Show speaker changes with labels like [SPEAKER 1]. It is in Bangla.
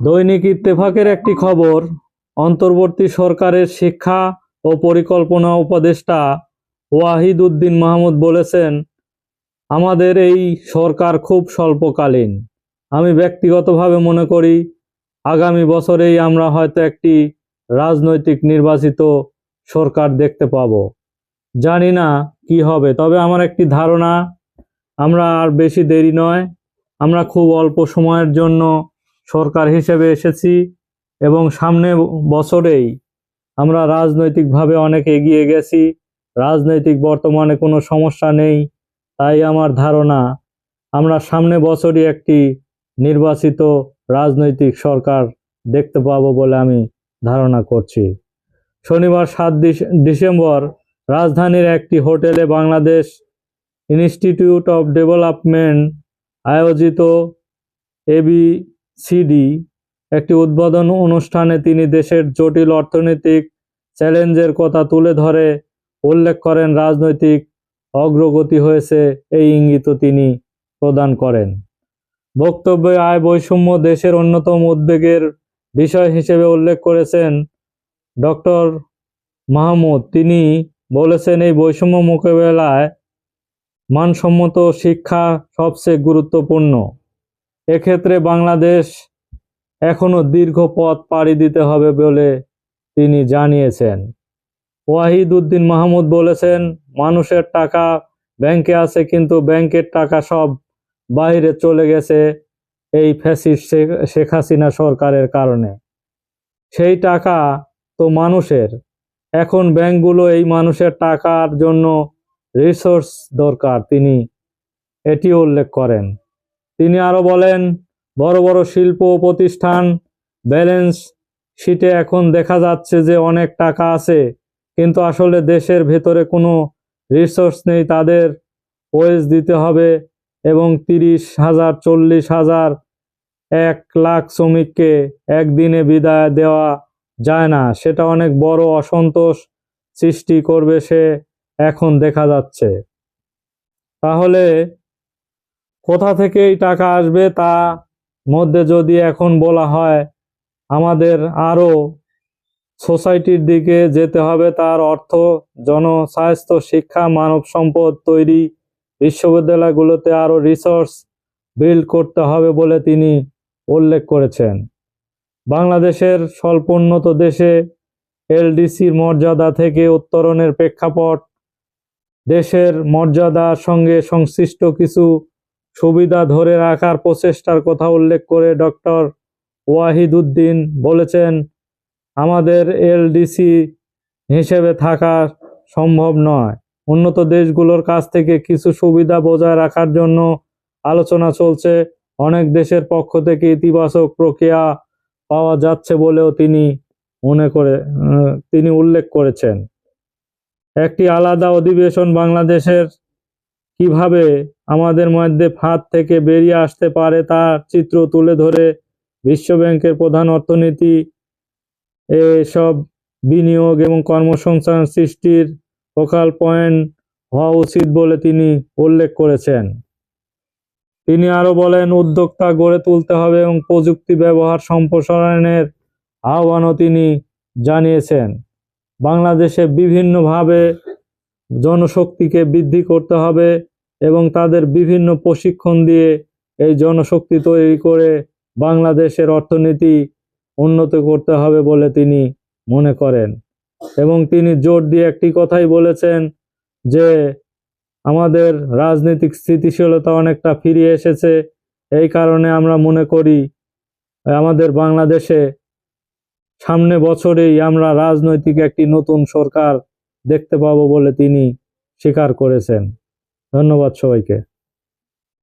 [SPEAKER 1] দৈনিক ইত্তেফাকের একটি খবর, অন্তর্বর্তী সরকারের শিক্ষা ও পরিকল্পনা উপদেষ্টা ওয়াহিদ উদ্দিন মাহমুদ বলেছেন, আমাদের এই সরকার খুব স্বল্পকালীন। আমি ব্যক্তিগতভাবে মনে করি, আগামী বছরেই আমরা হয়তো একটি রাজনৈতিক নির্বাচিত সরকার দেখতে পাব। জানি না কি হবে, তবে আমার একটি ধারণা, আমরা আর বেশি দেরি নয়। আমরা খুব অল্প সময়ের জন্য সরকার হিসেবে এসেছি এবং সামনে বছরেই আমরা রাজনৈতিকভাবে অনেক এগিয়ে গেছি। রাজনৈতিক বর্তমানে কোনো সমস্যা নেই, তাই আমার ধারণা আমরা সামনে বছরই একটি নির্বাচিত রাজনৈতিক সরকার দেখতে পাবো বলে আমি ধারণা করছি। শনিবার সাত ডিস- ডিসেম্বর রাজধানীর একটি হোটেলে বাংলাদেশ ইনস্টিটিউট অফ ডেভেলপমেন্ট আয়োজিত এবিসিডি একটি উদ্বোধন অনুষ্ঠানে তিনি দেশের জটিল অর্থনৈতিক চ্যালেঞ্জের কথা তুলে ধরে, উল্লেখ করেন রাজনৈতিক অগ্রগতি হয়েছে, এই ইঙ্গিতও তিনি প্রদান করেন। বক্তব্যে আয় বৈষম্য দেশের অন্যতম উদ্বেগের বিষয় হিসেবে উল্লেখ করেছেন ডক্টর মাহমুদ। তিনি বলেছেন, এই বৈষম্য মোকাবেলায় মানসম্মত শিক্ষা সবচেয়ে গুরুত্বপূর্ণ। এক্ষেত্রে বাংলাদেশ এখনও দীর্ঘ পথ পাড়ি দিতে হবে বলে তিনি জানিয়েছেন। ওয়াহিদ উদ্দিন মাহমুদ বলেছেন, মানুষের টাকা ব্যাংকে আছে কিন্তু ব্যাংকের টাকা সব বাইরে চলে গেছে এই ফ্যাসিস্ট শেখ- শেখ হাসিনা সরকারের কারণে। সেই টাকা তো মানুষের। এখন ব্যাংকগুলো এই মানুষের টাকার জন্য রিসোর্স দরকার, তিনি এটি উল্লেখ করেন। তিনি আরও বলেন, বড় বড় শিল্প প্রতিষ্ঠান, ব্যালেন্স শিটে এখন দেখা যাচ্ছে যে অনেক টাকা আছে, কিন্তু আসলে দেশের ভেতরে কোনো রিসোর্স নেই তাদের। ওয়েজ দিতে হবে এবং তিরিশ হাজার, চল্লিশ হাজার, এক লাখ শ্রমিককে একদিনে বিদায় দেওয়া যায় না। সেটা অনেক বড় অসন্তোষ সৃষ্টি করবে সে এখন দেখা যাচ্ছে। তাহলে কোথা থেকে এই টাকা আসবে তা মধ্যে যদি এখন বলা হয় আমাদের আরও সোসাইটির দিকে যেতে হবে, তার অর্থ জনস্বাস্থ্য, শিক্ষা, মানব সম্পদ তৈরি বিশ্ববিদ্যালয়গুলোতে আরও রিসোর্স বিল্ড করতে হবে বলে তিনি উল্লেখ করেছেন। বাংলাদেশের স্বল্পোন্নত দেশে এলডিসির মর্যাদা থেকে উত্তরণের প্রেক্ষাপট দেশের মর্যাদার সঙ্গে সংশ্লিষ্ট কিছু সুবিধা ধরে রাখার প্রচেষ্টার কথা উল্লেখ করে ডক্টর ওয়াহিদ উদ্দিন বলেছেন, আমাদের এলডিসি হিসেবে থাকা সম্ভব নয়। উন্নত দেশগুলোর কাছ থেকে কিছু সুবিধা বজায় রাখার জন্য আলোচনা চলছে। অনেক দেশের পক্ষ থেকে ইতিবাচক প্রক্রিয়া পাওয়া যাচ্ছে বলেও তিনি মনে করে, তিনি উল্লেখ করেছেন। একটি আলাদা অধিবেশন বাংলাদেশের কীভাবে আমাদের মধ্যে ফাঁদ থেকে বেরিয়ে আসতে পারে তার চিত্র তুলে ধরে বিশ্বব্যাংকের প্রধান অর্থনীতি, এসব বিনিয়োগ এবং কর্মসংস্থান সৃষ্টির ফোকাল পয়েন্ট হওয়া উচিত বলে তিনি উল্লেখ করেছেন। তিনি আরও বলেন, উদ্যোক্তা গড়ে তুলতে হবে এবং প্রযুক্তি ব্যবহার সম্প্রসারণের আহ্বানও তিনি জানিয়েছেন। বাংলাদেশে বিভিন্নভাবে জনশক্তিকে বৃদ্ধি করতে হবে এবং তাদের বিভিন্ন প্রশিক্ষণ দিয়ে এই জনশক্তি তৈরি করে বাংলাদেশের অর্থনীতি উন্নত করতে হবে বলে তিনি মনে করেন। এবং তিনি জোর দিয়ে একটি কথাই বলেছেন যে, আমাদের রাজনৈতিক স্থিতিশীলতা অনেকটা ফিরিয়ে এসেছে। এই কারণে আমরা মনে করি, আমাদের বাংলাদেশে সামনে বছরেই আমরা রাজনৈতিক একটি নতুন সরকার দেখতে পাবো বলে তিনি স্বীকার করেছেন। ধন্যবাদ সবাইকে।